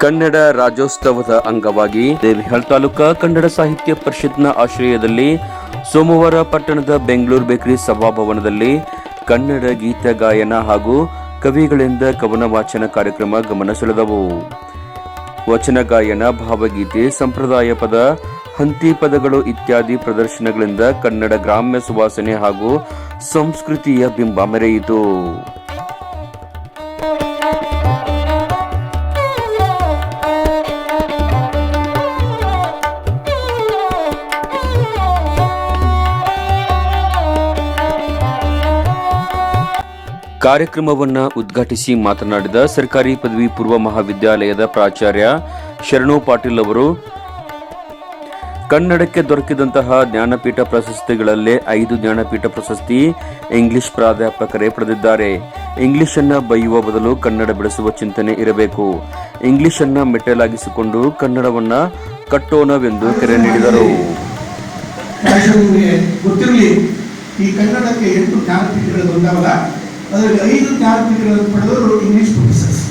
ಕನ್ನಡ ರಾಜ್ಯೋತ್ಸವದ ಅಂಗವಾಗಿ ದೇವಿಹಾಳ್ ತಾಲೂಕಾ ಕನ್ನಡ ಸಾಹಿತ್ಯ ಪರಿಷತ್ನ ಆಶ್ರಯದಲ್ಲಿ ಸೋಮವಾರ ಪಟ್ಟಣದ ಬೆಂಗಳೂರು ಬೇಕರಿ ಸಭಾಭವನದಲ್ಲಿ ಕನ್ನಡ ಗೀತ ಗಾಯನ ಹಾಗೂ ಕವಿಗಳಿಂದ ಕವನ ವಾಚನ ಕಾರ್ಯಕ್ರಮ ಗಮನ ಸೆಳೆದವು. ವಚನ ಗಾಯನ, ಭಾವಗೀತೆ, ಸಂಪ್ರದಾಯ ಪದ, ಹಂತಿ ಪದಗಳು ಇತ್ಯಾದಿ ಪ್ರದರ್ಶನಗಳಿಂದ ಕನ್ನಡ ಗ್ರಾಮ್ಯ ಸುವಾಸನೆ ಹಾಗೂ ಸಂಸ್ಕೃತಿಯ ಬಿಂಬ ಮೆರೆಯಿತು. ಕಾರ್ಯಕ್ರಮವನ್ನು ಉದ್ಘಾಟಿಸಿ ಮಾತನಾಡಿದ ಸರ್ಕಾರಿ ಪದವಿ ಪೂರ್ವ ಮಹಾವಿದ್ಯಾಲಯದ ಪ್ರಾಚಾರ್ಯ ಶರಣು ಪಾಟೀಲ್ ಅವರು, ಕನ್ನಡಕ್ಕೆ ದೊರಕಿದಂತಹ ಜ್ಞಾನಪೀಠ ಪ್ರಶಸ್ತಿಗಳಲ್ಲೇ ಐದು ಜ್ಞಾನಪೀಠ ಪ್ರಶಸ್ತಿ ಇಂಗ್ಲಿಷ್ ಪ್ರಾಧ್ಯಾಪಕರೇ ಪಡೆದಿದ್ದಾರೆ. ಇಂಗ್ಲಿಷ್ ಅನ್ನ ಬೈಯುವ ಬದಲು ಕನ್ನಡ ಬೆಳೆಸುವ ಚಿಂತನೆ ಇರಬೇಕು. ಇಂಗ್ಲಿಷ್ ಅನ್ನು ಮೆಟ್ಟಲಾಗಿಸಿಕೊಂಡು ಕನ್ನಡವನ್ನ ಕಟ್ಟೋಣವೆಂದು ಕರೆ ನೀಡಿದರು. ಈ ಕನ್ನಡಕ್ಕೆ ಬಂದವಲ್ಲ ಅದರಲ್ಲಿ ಐದು ಜ್ಞಾನಪೀಠಗಳನ್ನು ಪಡೆದವರು ಇಂಗ್ಲಿಷ್ ಪ್ರೊಫೆಸರ್ಸ್.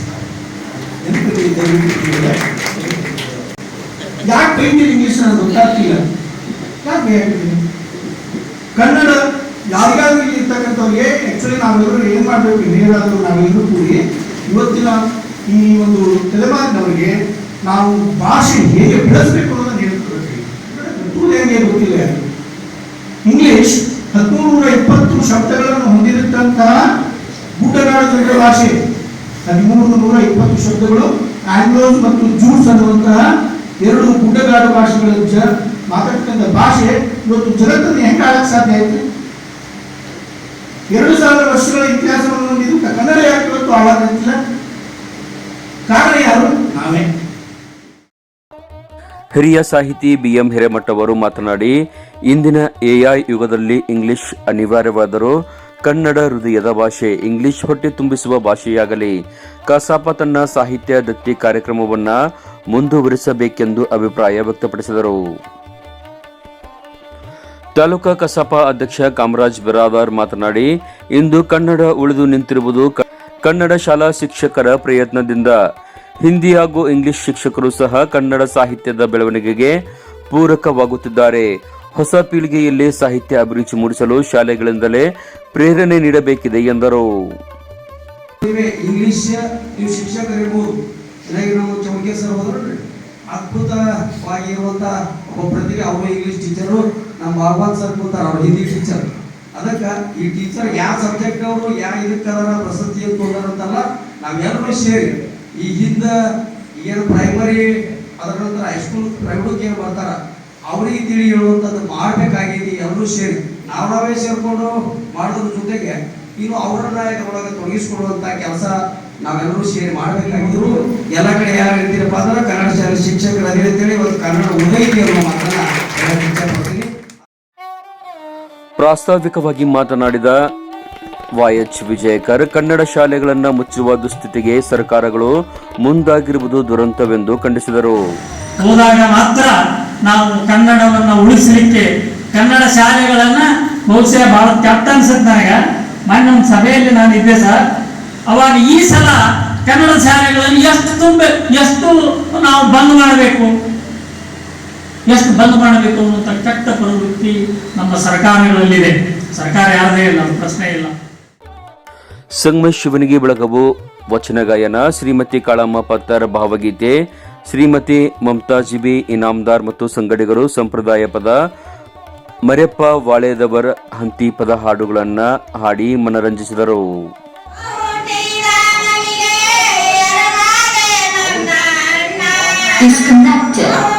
ಯಾಕೆ ಬೈತೀರಿ ಇಂಗ್ಲಿಷ್ ನನಗೆ ಗೊತ್ತಾಗ್ತಿಲ್ಲ ಯಾಕೆ ಕನ್ನಡ ಯಾರಿಗಾದ್ರೂ ಇರ್ತಕ್ಕಂಥವ್ರಿಗೆ ಆ್ಯಕ್ಚುಲಿ ನಾವೆಲ್ಲರೂ ಏನು ಮಾಡಬೇಕು ನೀರಾದರೂ ನಾವೆಲ್ಲರೂ ಕೂಡಿ, ಇವತ್ತಿನ ಈ ಒಂದು ತಲೆಮಾರಿನವರಿಗೆ ನಾವು ಭಾಷೆ ಹೇಗೆ ಬೆಳೆಸಬೇಕು ಅನ್ನೋದನ್ನ ಹೇಳ್ಕೊಡ್ತೀವಿ ಗೊತ್ತಿಲ್ಲ. ಇಂಗ್ಲಿಷ್ ಗುಡ್ಡಗಾಡು ಜನರ ಭಾಷೆ ಹದಿಮೂರು ನೂರ ಇಪ್ಪತ್ತು ಶಬ್ದಗಳು, ಆಂಗ್ಲೋಸ್ ಮತ್ತು ಜೂಸ್ ಅನ್ನುವಂತಹ ಎರಡು ಗುಡ್ಡಗಾಡು ಭಾಷೆಗಳ ಜ, ಮಾತಾಡ್ತಕ್ಕಂಥ ಭಾಷೆ ಇವತ್ತು ಜಗತ್ತನ್ನು ಹೆಂಗೆ ಆಡಕ್ಕೆ ಸಾಧ್ಯ ಆಯ್ತು? ಎರಡು ಸಾವಿರ ವರ್ಷಗಳ ಇತಿಹಾಸವನ್ನು ಹೊಂದಿದ್ದು ಕನ್ನಡ ಯಾಕೆ ಇವತ್ತು ಹಾಳಾಗತ್ತಿಲ್ಲ ಕಾರಣ ಯಾರು? ನಾವೇ. ಹಿರಿಯ ಸಾಹಿತಿ ಬಿ ಎಂ ಹಿರೇಮಠ ಅವರು ಮಾತನಾಡಿ, ಇಂದಿನ ಎಐ ಯುಗದಲ್ಲಿ ಇಂಗ್ಲಿಷ್ ಅನಿವಾರ್ಯವಾದರೂ ಕನ್ನಡ ಹೃದಯದ ಭಾಷೆ, ಇಂಗ್ಲಿಷ್ ಹೊಟ್ಟೆ ತುಂಬಿಸುವ ಭಾಷೆಯಾಗಲಿ. ಕಸಾಪ ತನ್ನ ಸಾಹಿತ್ಯ, ದತ್ತಿ ಕಾರ್ಯಕ್ರಮವನ್ನ ಮುಂದುವರಿಸಬೇಕೆಂದು ಅಭಿಪ್ರಾಯ ವ್ಯಕ್ತಪಡಿಸಿದರು. ತಾಲೂಕಾ ಕಸಾಪ ಅಧ್ಯಕ್ಷ ಕಾಮರಾಜ್ ಬಿರಾದಾರ್ ಮಾತನಾಡಿ, ಇಂದು ಕನ್ನಡ ಉಳಿದು ನಿಂತಿರುವುದು ಕನ್ನಡ ಶಾಲಾ ಶಿಕ್ಷಕರ ಪ್ರಯತ್ನದಿಂದ. ಹಿಂದಿ ಹಾಗೂ ಇಂಗ್ಲಿಷ್ ಶಿಕ್ಷಕರು ಸಹ ಕನ್ನಡ ಸಾಹಿತ್ಯದ ಬೆಳವಣಿಗೆಗೆ ಪೂರಕವಾಗುತ್ತಿದ್ದಾರೆ. ಹೊಸ ಪೀಳಿಗೆಯಲ್ಲಿ ಸಾಹಿತ್ಯ ಅಭಿರುಚಿ ಮೂಡಿಸಲು ಶಾಲೆಗಳಿಂದಲೇ ಪ್ರೇರಣೆ ನೀಡಬೇಕಿದೆ ಎಂದರು. ಇಂಗ್ಲಿಷ್, ನೀವು ಸರ್ ಇಂಗ್ಲಿಷ್ ಟೀಚರು ನಮ್ಮ ಸರ್ ಅದಕ್ಕೆ ಈ ಟೀಚರ್ ಯಾವ ಸಬ್ಜೆಕ್ಟ್ ಅವರು, ಯಾವ ಇದಕ್ಕದಾರ ಪ್ರಶಸ್ತಿ ಅಂತ ನಾವೆಲ್ಲರೂ ಸೇರಿ ಈ ಏನು ಪ್ರೈಮರಿ ಅದರ ನಂತರ ಹೈಸ್ಕೂಲ್ ಪ್ರೈವೇಟ್ ಏನು ಬರ್ತಾರ ಅವ್ರಿಗೆ ತಿಳಿ ಹೇಳುವಂಥದ್ದು ಮಾಡ್ಬೇಕಾಗಿದೆ, ಎಲ್ಲರೂ ಸೇರಿ. ನಾವು ನಾವೇ ಸೇರ್ಕೊಂಡು ಮಾಡೋದ್ರ ಜೊತೆಗೆ ಇನ್ನು ಅವರನ್ನ ಇದರೊಳಗೆ ತೊಡಗಿಸ್ಕೊಡುವಂತ ಕೆಲಸ ನಾವೆಲ್ಲರೂ ಸೇರಿ ಮಾಡಬೇಕಾಗಿದ್ರು ಎಲ್ಲ ಕಡೆ ಯಾರು ಇರ್ತೀರಪ್ಪ ಅಂದ್ರೆ ಕನ್ನಡ ಶಾಲೆ ಶಿಕ್ಷಕರು ಅದೇ ಅಂತೇಳಿ ಒಂದು ಕನ್ನಡ ಉದೈತಿ ಅನ್ನೋ ಮಾತನ್ನ ಪ್ರಾಸ್ತಾವಿಕವಾಗಿ ಮಾತನಾಡಿದ ವಾಯಚ್ ವಿಜಯಕರ್, ಕನ್ನಡ ಶಾಲೆಗಳನ್ನು ಮುಚ್ಚುವ ದುಸ್ಥಿತಿಗೆ ಸರ್ಕಾರಗಳು ಮುಂದಾಗಿರುವುದು ದುರಂತವೆಂದು ಖಂಡಿಸಿದರು. ಹೋದಾಗ ಮಾತ್ರ ನಾವು ಕನ್ನಡವನ್ನು ಉಳಿಸಲಿಕ್ಕೆ ಕನ್ನಡ ಶಾಲೆಗಳನ್ನ ಬಹುಶಃ ಬಹಳ ಕೆಟ್ಟ ಅನ್ಸುತ್ತೆ ನನಗೆ. ಮೊನ್ನೆ ಒಂದು ಸಭೆಯಲ್ಲಿ ನಾನು ಇದ್ದೆ ಸರ್. ಅವಾಗ ಈ ಸಲ ಕನ್ನಡ ಶಾಲೆಗಳನ್ನು ಎಷ್ಟು ತುಂಬ, ಎಷ್ಟು ನಾವು ಬಂದ್ ಮಾಡಬೇಕು? ಎಷ್ಟು ಬಂದ್ ಮಾಡಬೇಕು ಅನ್ನುವಂಥ ಕೆಟ್ಟ ಪ್ರವೃತ್ತಿ ನಮ್ಮ ಸರ್ಕಾರಗಳಲ್ಲಿದೆ. ಸರ್ಕಾರ ಯಾರದೇ ಇಲ್ಲ ಪ್ರಶ್ನೆ ಇಲ್ಲ. ಸಂಗಮೇಶ್ ಶಿವನಿಗೆ ಬೆಳಗವು. ವಚನ ಗಾಯನ ಶ್ರೀಮತಿ ಕಾಳಮ್ಮ ಪತ್ತರ ಭಾವಗೀತೆ. ಶ್ರೀಮತಿ ಮಮತಾಜಿಬಿ ಇನಾಮದಾರ್ ಮತ್ತು ಸಂಗಡಿಗರು ಸಂಪ್ರದಾಯ ಪದ, ಮರೆಪ್ಪ ವಾಳೆದವರ ಹಂತಿ ಪದ ಹಾಡುಗಳನ್ನ ಹಾಡಿ ಮನರಂಜಿಸಿದರು Disconnected.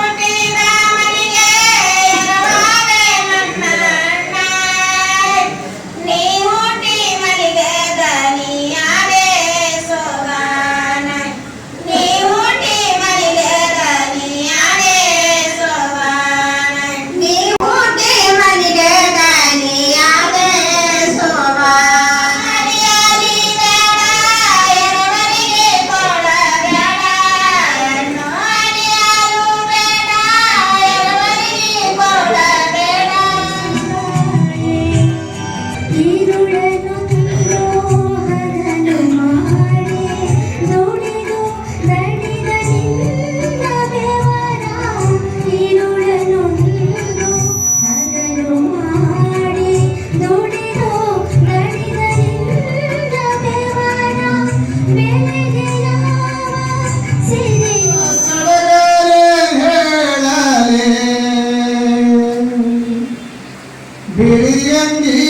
Beliau ini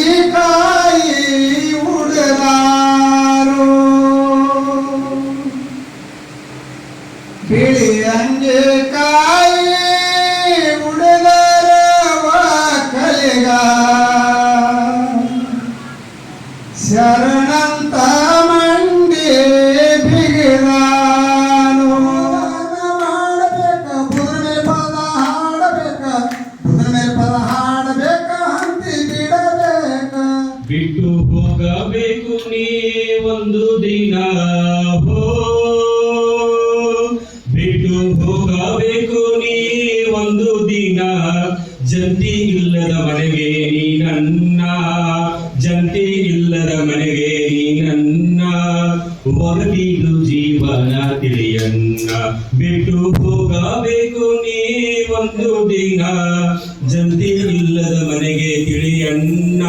ನನ್ನ ಒರಗಿದು ಜೀವನ ತಿಳಿಯನ್ನ ಬಿಟ್ಟು ಹೋಗಬೇಕು ನೀ ಒಂದು ದಿನ. ಜಂತಿ ಇಲ್ಲದ ಮನೆಗೆ ತಿಳಿಯನ್ನ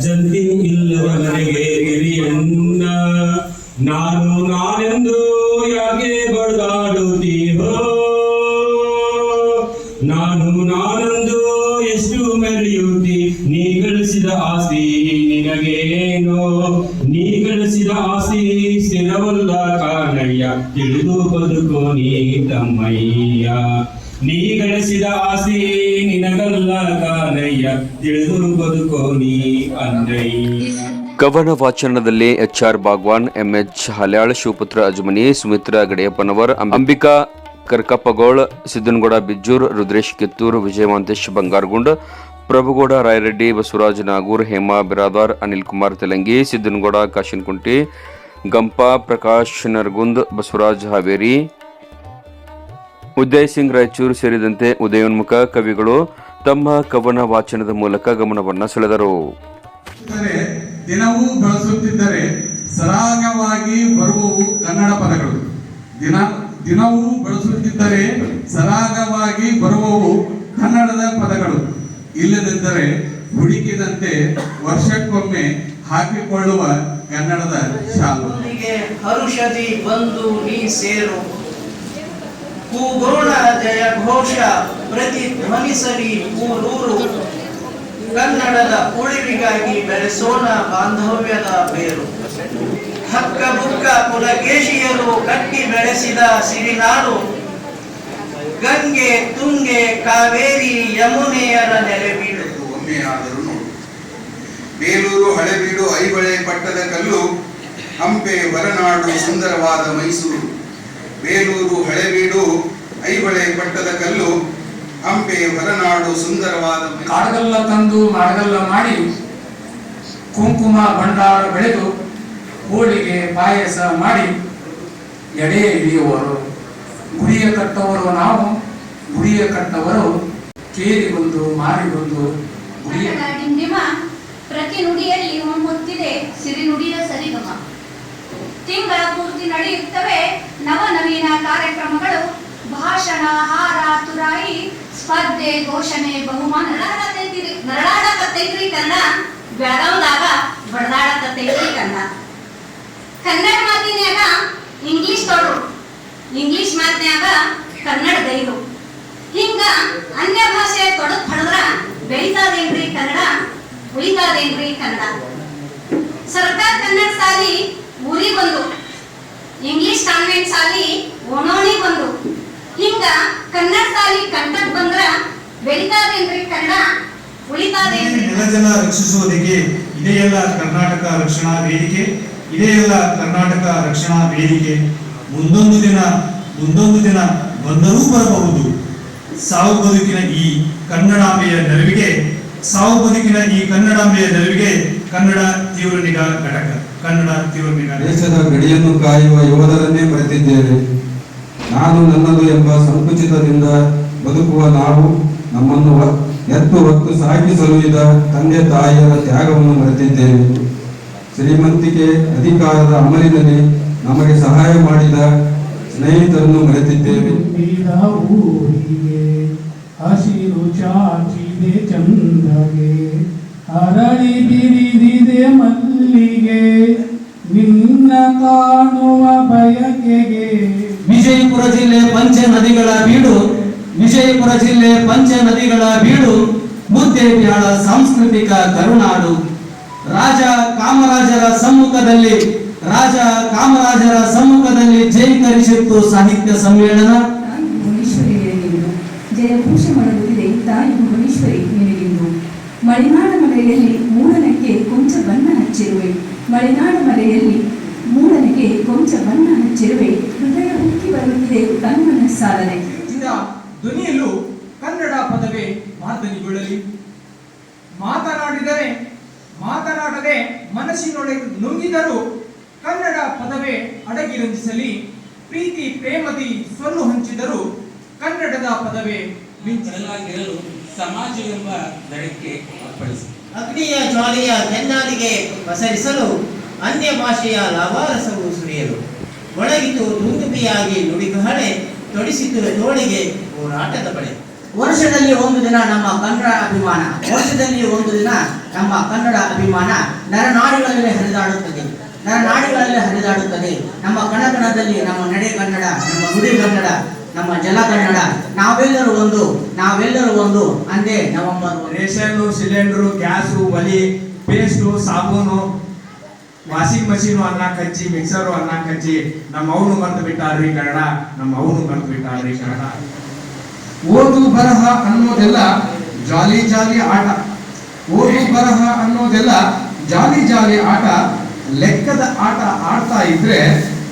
ಜಂತಿ ಇಲ್ಲದ ಮನೆಗೆ ತಿಳಿಯನ್ನ. ನಾನು ನಾನೆಂದು ಯಾಕೆ ಬಡದಾಡುತ್ತೀರೋ ನಾನು ನಾನೊಂದು ಎಷ್ಟು ಮೆರೆಯುತ್ತಿ? ನೀ ಗಳಿಸಿದ ಆಸ್ತಿ ಬದುಕೋ ನೀ ಗಳಿಸಿದ ನಿನಗಲ್ಲ ಕಾನಯ್ಯ ತಿಳಿದು ಬದುಕೋ ನೀ ಕವನ ವಾಚನದಲ್ಲಿ H R Bagwan MH Halyal, Shivaputra Ajmani, Sumitra Gadiyappanavar, Ambika Karkappagol Siddanagouda Bijjur, Rudresh Kittur Vijaya Mahantesh Bangaragund, Prabhugouda Rayareddy, Basavaraj Nagur, Hema Biradar, Anil Kumar Telangi Siddanagouda Kashinkunti, Gampa Prakash Nargund, Basavaraj Haveri Uday Singh Raichur ಸೇರಿದಂತೆ ಉದಯೋನ್ಮುಖ ಕವಿಗಳು ತಮ್ಮ ಕವನ ವಾಚನದ ಮೂಲಕ ಗಮನವನ್ನು ಸೆಳೆದರು. ದಿನವೂ ಬಳಸುತ್ತಿದ್ದರೆ ಸರಾಗವಾಗಿ ಬರುವವು ಕನ್ನಡ ಪದಗಳು. ದಿನ ದಿನವೂ ಬಳಸುತ್ತಿದ್ದರೆ ಸರಾಗವಾಗಿ ಬರುವವು ಕನ್ನಡದ ಪದಗಳು. ಇಲ್ಲದಿದ್ದರೆ ಹುಡುಕಿದಂತೆ ವರ್ಷಕ್ಕೊಮ್ಮೆ ಹಾಕಿಕೊಳ್ಳುವ ಕನ್ನಡದ ಶಾಲು. ಹರುಷದಿ ಬಂದು ನೀ ಸೇರು. ಕೂಗೋಣ ಜಯ ಘೋಷ ಪ್ರತಿಧ್ವನಿಸಲಿ ಊರೂರು. ಕನ್ನಡದ ಉಳಿವಿಗಾಗಿ ಬೆಳೆಸೋಣ ಬಾಂಧವ್ಯದ ಬೇರು. ಹಕ್ಕ ಬುಕ್ಕ ಕುಲಕೇಶಿಯರು ಕಟ್ಟಿ ಬೆಳೆಸಿದ ಸಿರಿನಾಡು. ಗಂಗೆ, ತುಂಗೆ, ಕಾವೇರಿ, ಯಮುನೆಯರ ನೆಲೆಬೀಡು ಒಮ್ಮೆಯಾದರೂ ಬೇಲೂರು ಹಳೆಬೀಡು ಐಬಳೆ ಪಟ್ಟದ ಕಲ್ಲು, ಹಂಪೆ ಹೊರನಾಡು ಸುಂದರವಾದ ಮೈಸೂರು. ಬೇಲೂರು ಹಳೆಬೀಡು ಐಹೊಳೆ ಪಟ್ಟದ ಕಲ್ಲು ಹಂಪೆ ಹೊರನಾಡು ಸುಂದರವಾದ ಕಾಡಗಲ್ಲ ತಂದು ಮಾಡಗಲ್ಲ ಮಾಡಿ ಕುಂಕುಮ ಭಂಡಾರ ಬೆಳೆದು ಹೋಳಿಗೆ ಪಾಯಸ ಮಾಡಿ ಎಡೆ ಇಳಿಯುವರು ಗುಡಿಯ ಕಟ್ಟವರು ನಾವು ಗುಡಿಯ ಕಟ್ಟವರು ಕೇಳಿ ಬಂದು ಮಾರಿ ಬಂದು ಪ್ರತಿ ನುಡಿಯಲ್ಲಿ ಹಾರ ಸ್ಪರ್ಧೆ ಘೋಷಣೆ ಬಹುಮಾನ ನರಳಾಡಕತ್ತೈತ್ರಿ ಕನ್ನಡ ಬೆಳಗಾವ್ದಾಗ ಬಡದಾಡಕತ್ತೈತ್ರಿ ಕನ್ನಡ ಕನ್ನಡ ಮಾತಿನ್ಯಾಗ ಇಂಗ್ಲಿಷ್ ತೊಡರು. ಇಂಗ್ಲಿಷ್ ಮಾತಿನ್ಯಾಗ ಕನ್ನಡ ಗೈರು ಹಿಂಗ ಅನ್ಯ ಭಾಷೆ ತೊಡದ್ ಪಡೆದ್ರ ಬೆಳಿತಾದೇನ್ರಿ ಕನ್ನಡ? ಉಳಿತಾದೇನ್ರಿ ಕನ್ನಡ? ಸರ್ಕಾರ ಕನ್ನಡ ಸಾಲಿ ಊರಿಗೊಂದು ಇಂಗ್ಲಿಷ್ ಕಾನ್ವೆಂಟ್ ಸಾಲಿ ಓಣೋಣಿಗೊಂದು ಹಿಂಗ ಕನ್ನಡ ಸಾಲಿ ಕಂಟಕ್ ಬಂದ್ರ ಬೆಳಿತಾದೇನ್ರಿ ಕನ್ನಡ? ಉಳಿತಾದೇನ್ರಿ? ನೆಲಜಲ ರಕ್ಷಿಸುವುದಕ್ಕೆ ಇದೆಯಲ್ಲ ಕರ್ನಾಟಕ ರಕ್ಷಣಾ ವೇದಿಕೆ ಇದೆಯಲ್ಲ ಕರ್ನಾಟಕ ರಕ್ಷಣಾ ವೇದಿಕೆ. ಮುಂದೊಂದು ದಿನ ಮುಂದೊಂದು ದಿನ ಬಂದರೂ ಬರಬಹುದು. ಸಾವು ಬದುಕಿನ ಈ ಕನ್ನಡಾಂಬೆಯ ನೆರವಿಗೆ ಸಾವು ಬದುಕಿನ ಈ ಕನ್ನಡಾಂಬೆಯ ನೆರವಿಗೆ ಕನ್ನಡ ತೀವ್ರ ನಿಗಾ ಘಟಕ ಕನ್ನಡ ತೀವ್ರ ನಿಗಾ ದೇಶದ ಗಡಿಯನ್ನು ಕಾಯುವ ಯೋಧರನ್ನೇ ಮರೆತಿದ್ದೇವೆ. ನಾನು ನನ್ನದು ಎಂಬ ಸಂಕುಚಿತದಿಂದ ಬದುಕುವ ನಾವು ನಮ್ಮನ್ನು ಎತ್ತು ಹೊತ್ತು ಸಾಗಿಸಲು ಸಲುಹಿದ ತಂದೆ ತಾಯಿಯರ ತ್ಯಾಗವನ್ನು ಮರೆತಿದ್ದೇವೆ ಶ್ರೀಮಂತಿಕೆ ಅಧಿಕಾರದ ಅಮಲಿನಲ್ಲಿ ನಮಗೆ ಸಹಾಯ ಮಾಡಿದ ಸ್ನೇಹಿತರನ್ನು ಮರೆತಿದ್ದೇವೆ. ಹಸಿರು ಚಾಚಿದೆ ಚಂದಗೆ ಅರಳಿ ಬಿರಿದಿದೆ ಮಲ್ಲಿಗೆ. ನಿನ್ನ ಕಾಣುವ ಬಯಕೆಗೆ. ವಿಜಯಪುರ ಜಿಲ್ಲೆ ಪಂಚ ನದಿಗಳ ಬೀಡು ವಿಜಯಪುರ ಜಿಲ್ಲೆ ಪಂಚ ನದಿಗಳ ಬೀಡು ಮುದ್ದೇಬ್ಯಾಳ ಸಾಂಸ್ಕೃತಿಕ ಕರುನಾಡು. ರಾಜ ಕಾಮರಾಜರ ಸಮ್ಮುಖದಲ್ಲಿ ರಾಜ ಕಾಮರಾಜರ ಸಮ್ಮುಖದಲ್ಲಿ ಜೈಕರಿಸಿತ್ತು ಸಾಹಿತ್ಯ ಸಮ್ಮೇಳನ. ಜಯಘೋಷ ಮಾಡುತ್ತಿದೆ ತಾಯಿ ಭುವನೇಶ್ವರಿ ನಿನಗಿಂದು ಮಲೆನಾಡ ಮಲೆಯಲ್ಲಿ ಮೂಡನಕ್ಕೆ ಕೊಂಚ ಬಣ್ಣ ಹಚ್ಚಿರುವೆ. ಮಲೆನಾಡ ಮಲೆಯಲ್ಲಿ ಮೂಡನಿಗೆ ಕೊಂಚ ಬಣ್ಣ ಹಚ್ಚಿರುವೆ. ಹೃದಯ ಉಕ್ಕಿ ಬರುತ್ತಿದೆ ಕಣ್ಮನ ಸಾಧನೆ. ಧ್ವನಿಯಲ್ಲೂ ಕನ್ನಡ ಪದವೇ ಮಾತನಿಗೊಳ್ಳಲಿ ಮಾತನಾಡಿದರೆ ಮಾತನಾಡದೆ ಮನಸ್ಸಿನೊಳಗೆ ನುಂಗಿದರೂ ಕನ್ನಡ ಪದವೇ ಅಡಗಿರಂಜಿಸಲಿ. ಪ್ರೀತಿ ಪ್ರೇಮದಿ ಸೊಲ್ಲು ಹಂಚಿದರೂ ಕನ್ನಡದ ಪದವೇ ಮಿಂಚಲಾಗಿರಲು ಸಮಾಜವೆಂಬ ದಡಕ್ಕೆ ಜ್ವಾಲೆಯ ಕೆನ್ನಾಲಿಗೆ ಪಸರಿಸಲು ಅನ್ಯ ಭಾಷೆಯ ಲಾಭಾರಸವು ಸುರಿಯಲು. ಒಳಗಿತು ದುಂದುಬಿಯಾಗಿ ನುಡಿಗಹಳೆ ತೊಡಿಸಿತು ತೋಳಿಗೆ ಹೋರಾಟದ ಬಳೆ. ವರ್ಷದಲ್ಲಿ ಒಂದು ದಿನ ನಮ್ಮ ಕನ್ನಡ ಅಭಿಮಾನ, ವರ್ಷದಲ್ಲಿ ಒಂದು ದಿನ ನಮ್ಮ ಕನ್ನಡ ಅಭಿಮಾನ ನರನಾಡಿಗಳಲ್ಲಿ ಹರಿದಾಡುತ್ತದೆ. ನರನಾಡಿಗಳಲ್ಲಿ ಹರಿದಾಡುತ್ತದೆ. ನಮ್ಮ ಕಣಕಣದಲ್ಲಿ ನಮ್ಮ ನಡೆ ಕನ್ನಡ, ನಮ್ಮ ನುಡಿ ಕನ್ನಡ ನಮ್ಮ ಜಲ ಕನ್ನಡ. ನಾವೆಲ್ಲರೂ ಒಂದು ನಾವೆಲ್ಲರೂ ಒಂದು ಅಂದೇ November ration cylinder gas gas ಒಲಿ ಪೇಸ್ಟು ಸಾಬೂನು ವಾಷಿಂಗ್ ಮಷೀನು ಅನ್ನ ಕಚ್ಚಿ ಮಿಕ್ಸರು ಅನ್ನ ಕಚ್ಚಿ ನಮ್ಮ ಅವನು ಮರೆತು ಬಿಟ್ಟಾರ್ರಿ ಕನ್ನಡ ನಮ್ಮ ಅವನು ಮರೆತು ಬಿಟ್ಟಾರ್ರಿ ಕನ್ನಡ. ಓದು ಬರಹ ಅನ್ನೋದೆಲ್ಲ ಜಾಲಿ ಜಾಲಿ ಆಟ. ಓದು ಬರಹ ಅನ್ನೋದೆಲ್ಲ ಜಾಲಿ ಜಾಲಿ ಆಟ. ಲೆಕ್ಕದ ಆಟ ಆಡ್ತಾ ಇದ್ರೆ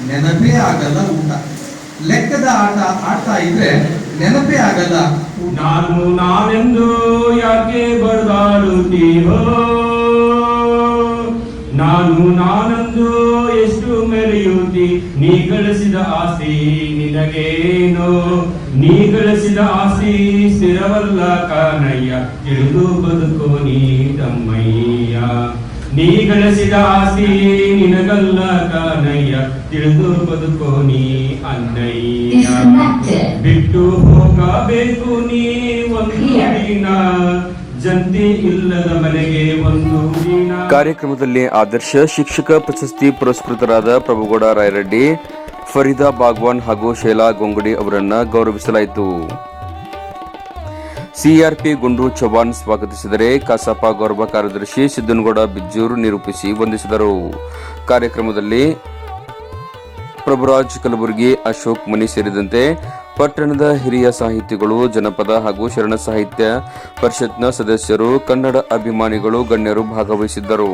ನೆನಪೇ ಆಗಲ್ಲ ಊಟ. ಲೆಕ್ಕದ ಆಟ ಆಡ್ತಾ ಇದ್ರೆ ನೆನಪೇ ಆಗಲ್ಲ. ನಾನು ನಾವೆಂದು ಯಾಕೆ ಬಡದಾಡುತ್ತೀವೋ ನಾನು ನಾನಂದು ಎಷ್ಟು ಮೆರೆಯುತ್ತಿ? ನೀ ಗಳಿಸಿದ ಆಸೆ ನಿನಗೇನೋ? ನೀ ಗಳಿಸಿದ ಆಸೆ ಸ್ಥಿರವಲ್ಲ ಕಾನಯ್ಯ. ತಿಳಿದು ಬದುಕೋ ನೀ ತಮ್ಮಯ್ಯ. ನೀ ಗಳಿಸಿದ ಆಸಿ ನಿನಗಲ್ಲ ಕಾನಯ್ಯ. ತಿಳಿದು ಬದುಕೋ ನೀ ಅಣ್ಣಯ್ಯ. ಬಿಟ್ಟು ಹೋಗಬೇಕು ನೀ ಒಂದು ದಿನ. ಜಂತಿ ಇಲ್ಲದ ಮನೆಗೆ ಒಂದು ದಿನ. ಕಾರ್ಯಕ್ರಮದಲ್ಲಿ ಆದರ್ಶ ಶಿಕ್ಷಕ ಪ್ರಶಸ್ತಿ ಪುರಸ್ಕೃತರಾದ ಪ್ರಭುಗೌಡ ರಾಯರೆಡ್ಡಿ ಫರೀದಾ ಬಾಗ್ವಾನ್ ಹಾಗೂ ಶೈಲಾ ಗೊಂಗುಡಿ ಅವರನ್ನು ಗೌರವಿಸಲಾಯಿತು. ಸಿಆರ್ಪಿ ಗುಂಡು ಚೌಹಾಣ್ ಸ್ವಾಗತಿಸಿದರೆ ಕಸಾಪ ಗೌರವ ಕಾರ್ಯದರ್ಶಿ ಸಿದ್ದನಗೌಡ ಬಿಜ್ಜೂರು ನಿರೂಪಿಸಿ ವಂದಿಸಿದರು. ಕಾರ್ಯಕ್ರಮದಲ್ಲಿ ಪ್ರಭುರಾಜ್ ಕಲಬುರ್ಗಿ ಅಶೋಕ್ ಮನಿ ಸೇರಿದಂತೆ ಪಟ್ಟಣದ ಹಿರಿಯ ಸಾಹಿತಿಗಳು, ಜನಪದ ಹಾಗೂ ಶರಣ ಸಾಹಿತ್ಯ ಪರಿಷತ್ನ ಸದಸ್ಯರು, ಕನ್ನಡ ಅಭಿಮಾನಿಗಳು, ಗಣ್ಯರು ಭಾಗವಹಿಸಿದ್ದರು.